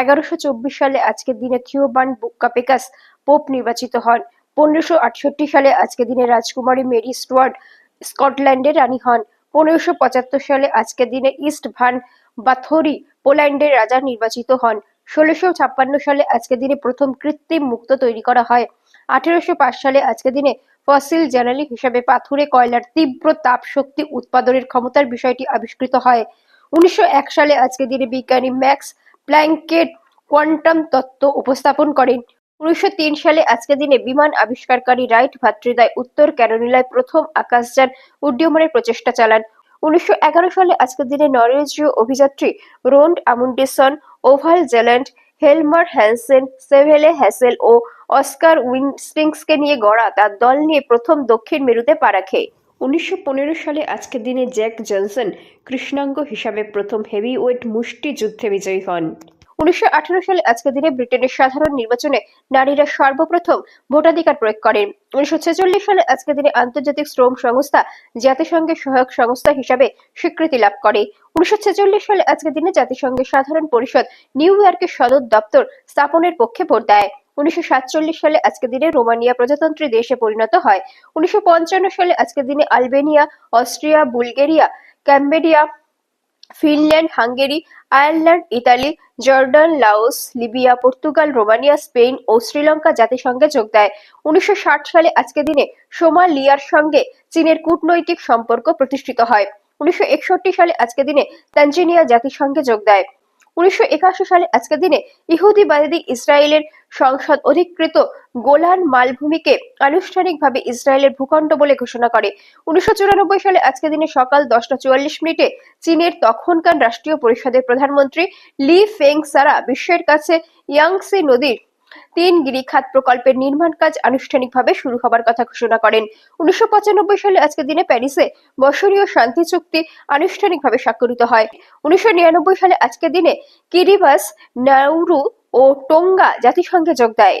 এগারোশো সালে আজকের দিনে থিওবান বুক্কাপেকাস পোপ নির্বাচিত হন। পনেরোশো সালে আজকের দিনে রাজকুমারী মেরি স্টুয়ার্ট স্কটল্যান্ডের রানী হন। পনেরোশো সালে আজকের দিনে ইস্ট ভান বাথোরি পোল্যান্ডের রাজা নির্বাচিত হন। ষোলোশো ছাপ্পান্ন সালে আজকের দিনে প্রথম কৃত্রিম মুক্ত তৈরি করা হয়। আঠেরোশো পাঁচ সালে আজকের দিনে ফসিল জ্বালানি হিসাবে পাথুরে কয়লার তীব্র তাপ শক্তি উৎপাদনের ক্ষমতার বিষয়টি আবিষ্কৃত হয়। উনিশশো এক সালে আজকের দিনে বিজ্ঞানী ম্যাক্স প্ল্যাঙ্কেট কোয়ান্টাম তত্ত্ব উপস্থাপন করেন। উনিশশো তিন সালে আজকের দিনে বিমান আবিষ্কারকারী রাইট ভ্রাতৃদ্বয় উত্তর ক্যারোলিনায় প্রথম আকাশযান উড্ডীয়মানের প্রচেষ্টা চালান। উনিশশো এগারো সালে আজকের দিনে নরওয়েজীয় অভিযাত্রী Roald Amundsen, Olav Bjaaland Helmer Hanssen, Sverre Hassel ও অস্কার উইনস্টিংসকে নিয়ে গড়া তার দল নিয়ে প্রথম দক্ষিণ মেরুতে পা রাখে। উনিশশো পনেরো সালে আজকের দিনে জ্যাক জনসন কৃষ্ণাঙ্গ হিসাবে প্রথম হেভিওয়েট মুষ্টি যুদ্ধে বিজয়ী হন। উনিশশো আঠারো সালে আজকের দিনে ব্রিটেনের সাধারণ নির্বাচনে নারীরা সর্বপ্রথম ভোটাধিকার প্রয়োগ করেন। উনিশশো ছেচল্লিশ সালে আজকের দিনে আন্তর্জাতিক শ্রম সংস্থা জাতিসংঘের সহায়ক সংস্থা হিসাবে স্বীকৃতি লাভ করে। উনিশশো ছেচল্লিশ সালে আজকের দিনে জাতিসংঘের সাধারণ পরিষদ নিউ ইয়র্কের সদর দপ্তর স্থাপনের পক্ষে ভোট দেয়। উনিশশো সাতচল্লিশ সালে আজকের দিনে রোমানিয়া প্রজাতন্ত্রী দেশে পরিণত হয়। উনিশশো পঞ্চান্ন সালে আজকের দিনে Albania, Austria, Bulgaria, Cambodia, Finland, Hungary, Ireland, Italy, Jordan, Laos, Libya, Portugal, Romania, Spain ও শ্রীলঙ্কা জাতিসংঘে যোগ দেয়। উনিশশো ষাট সালে আজকের দিনে সোমালিয়ার সঙ্গে চীনের কূটনৈতিক সম্পর্ক প্রতিষ্ঠিত হয়। উনিশশো একষট্টি সালে আজকের দিনে তানজানিয়া জাতিসংঘে যোগ দেয়। উনিশশো একাশি সালে আজকের দিনে ইহুদিবাদী ইসরায়েলের সংসদ অধিকৃত গোলান মালভূমিকে আনুষ্ঠানিকভাবে ইসরায়েলের ভূখণ্ড বলে ঘোষণা করে। উনিশশো চুরানব্বই সালে আজকের দিনে সকাল দশটা চুয়াল্লিশ মিনিটে চীনের তখনকার রাষ্ট্রীয় পরিষদের প্রধানমন্ত্রী লি ফেং সারা বিশ্বের কাছে ইয়াংসি নদীর তিন গিরিখাত প্রকল্পের নির্মাণ কাজ আনুষ্ঠানিকভাবে শুরু হবার কথা ঘোষণা করেন। উনিশশো পঁচানব্বই সালে আজকের দিনে প্যারিসে বসরীয় শান্তি চুক্তি আনুষ্ঠানিকভাবে স্বাক্ষরিত হয়। উনিশশো নিরানব্বই সালে আজকের দিনে কিরিবাস, নাউরু ও টোঙ্গা জাতিসংঘে যোগ দেয়।